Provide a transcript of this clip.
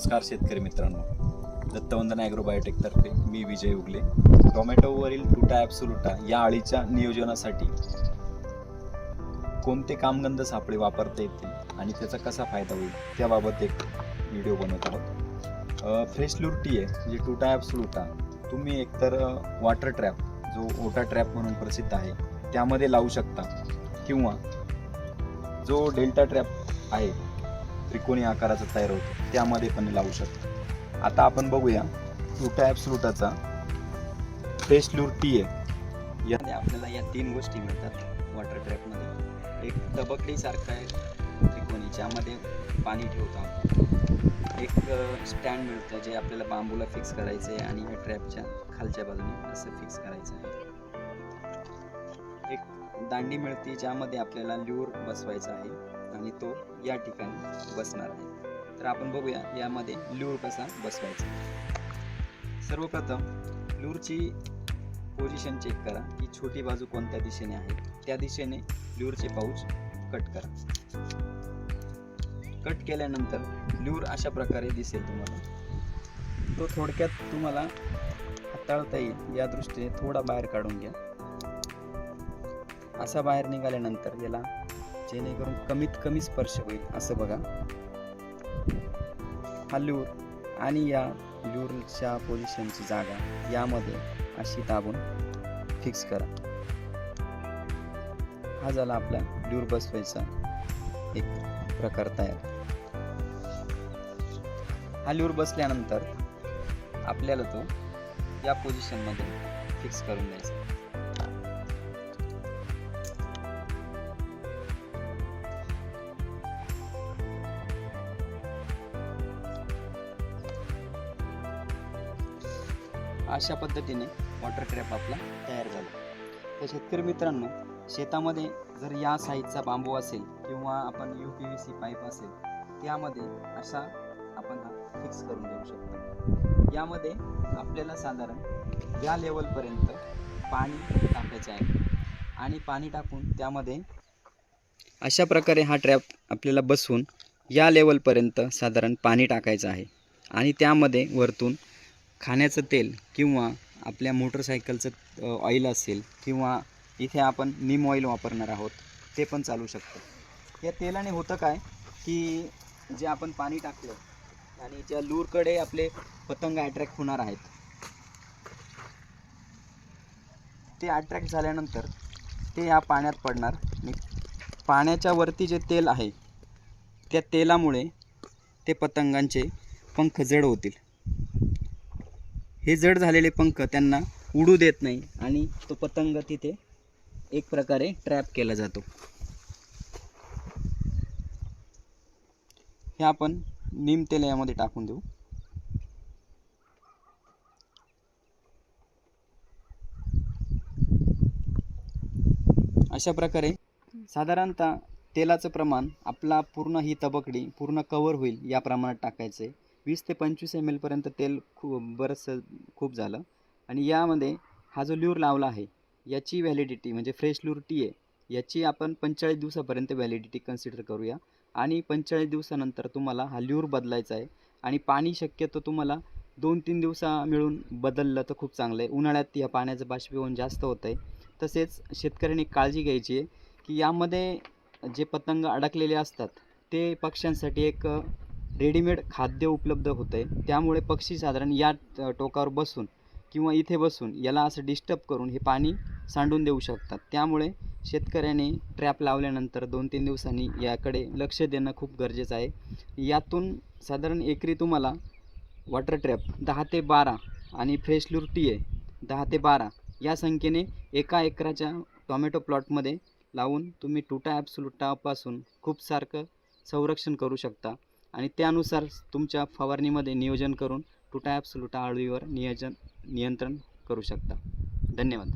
नमस्कार शेतकरी मित्रांनो. दत्तवंदना ॲग्रोबायोटेकतर्फे मी विजय उगले. टोमॅटोवरील टुटा ॲप्सुलुटा या अळीच्या नियोजनासाठी कोणते कामगंध सापळे वापरता येतील आणि त्याचा कसा फायदा होईल त्याबाबत एक व्हिडिओ बनवत आहोत. फ्रेश लुरटी आहे म्हणजे टुटा ॲप्सुलुटा तुम्ही एकतर वॉटर ट्रॅप जो ओटा ट्रॅप म्हणून प्रसिद्ध आहे त्यामध्ये लावू शकता. किंवा जो डेल्टा ट्रॅप आहे त्रिकोणी आकाराचा तयार होतो. त्यामध्ये पण लावू शकतो. आता आपण बघूया फ्रुटा ॲप्सलुटाचा फ्रेश लूर टी आहे. यामध्ये आपल्याला या तीन गोष्टी मिळतात. वॉटर ट्रॅपमध्ये एक तबकडीसारखं आहे त्रिकोणी ज्यामध्ये पाणी ठेवतो आपण. एक स्टँड मिळतं जे आपल्याला बांबूला फिक्स करायचं आहे आणि या ट्रॅपच्या खालच्या बाजूने असं फिक्स करायचं आहे. एक दांडी मिळते ज्यामध्ये आपल्याला ल्यूर बसवायचा आहे. आणि तो या ठिकाणी बसणार आहे. तर आपण बघूया यामध्ये लूर कसा बसवायचा. सर्वप्रथम लूरची पोझिशन चेक करा की छोटी बाजू कोणत्या दिशेने आहे. त्या दिशेने लूरचे पाऊच कट करा. कट केल्यानंतर लूर अशा प्रकारे दिसेल तुम्हाला. तो थोडक्यात तुम्हाला हाताळता येईल. या दृष्टीने थोडा बाहेर काढून घ्या. असा बाहेर निघाल्यानंतर याला जेणेकरून कमीत कमी स्पर्श होईल असं बघा. हा लूर आणि या ल्यूरच्या पोझिशनची जागा यामध्ये अशी दाबून फिक्स करा. हा झाला आपला ल्यूर बसवायचा एक प्रकार तयार. हा लूर बसल्यानंतर आपल्याला तो या पोझिशनमध्ये फिक्स करून द्यायचा. अशा पद्धतीने वॉटर क्रॅप आपला तयार झाला. तर शेतकरी मित्रांनो शेतामध्ये जर या साईजचा बांबू असेल किंवा आपण U P V C pipe असेल त्यामध्ये असा आपण हा फिक्स करून देऊ शकतो. यामध्ये आपल्याला साधारण या लेवलपर्यंत पाणी टाकायचं आहे. आणि पाणी टाकून त्यामध्ये अशा प्रकारे हा ट्रॅप आपल्याला बसवून या लेवलपर्यंत साधारण पाणी टाकायचं आहे. आणि त्यामध्ये वरतून खाण्याचं तेल किंवा आपल्या मोटरसायकलचं ऑइल असेल किंवा इथे आपण निम ऑइल वापरणार आहोत ते पण चालू शकतं. या तेलाने होतं काय की जे आपण पाणी टाकलं आणि ज्या लूरकडे आपले पतंग अट्रॅक्ट होणार आहेत ते अट्रॅक्ट झाल्यानंतर ते या पाण्यात पडणार आणि पाण्याच्या वरती जे तेल आहे त्या तेलामुळे ते पतंगांचे पंख जड होतील. हे जड झालेले पंख त्यांना उडू देत नाही आणि तो पतंग तिथे एक प्रकारे ट्रॅप केला जातो. हे आपण नीम तेल यामध्ये टाकून देऊ. अशा प्रकारे साधारणतः तेलाचं प्रमाण आपला पूर्ण ही तबकडी पूर्ण कवर होईल या प्रमाणात टाकायचं. आहे वीस ते पंचवीस एम एलपर्यंत तेल खूप बरंचसं खूप झालं. आणि यामध्ये हा जो ल्यूर लावला आहे याची व्हॅलिडिटी म्हणजे फ्रेश ल्यूर टी आहे याची आपण पंचेचाळीस दिवसापर्यंत व्हॅलिडिटी कन्सिडर करूया. आणि पंचेचाळीस दिवसानंतर तुम्हाला हा ल्यूर बदलायचा आहे. आणि पाणी शक्यतो तुम्हाला दोन तीन दिवसा मिळून बदललं तर खूप चांगलं आहे. उन्हाळ्यात या पाण्याचं बाष्पीभवन जास्त होतं आहे. तसेच शेतकऱ्यांनी काळजी घ्यायची आहे की यामध्ये जे पतंग अडकलेले असतात ते पक्ष्यांसाठी एक रेडीमेड खाद्य उपलब्ध होतं आहे त्यामुळे पक्षी साधारण या टोकावर बसून किंवा इथे बसून याला असं डिस्टर्ब करून हे पाणी सांडून देऊ शकतात. त्यामुळे शेतकऱ्याने ट्रॅप लावल्यानंतर दोन तीन दिवसांनी याकडे लक्ष देणं खूप गरजेचं आहे. यातून साधारण एकरी तुम्हाला वॉटर ट्रॅप दहा ते बारा आणि फ्रेश लुरटी आहे दहा ते बारा या संख्येने एका एकराच्या टॉमॅटो प्लॉटमध्ये लावून तुम्ही टुटा ॲप्सुलुटापासून खूप सारखं संरक्षण करू शकता. आणि त्यानुसार तुमच्या फवारणीमध्ये नियोजन करून टुटा ॲप्सुलुटा आळीवर नियोजन नियंत्रण करू शकता. धन्यवाद.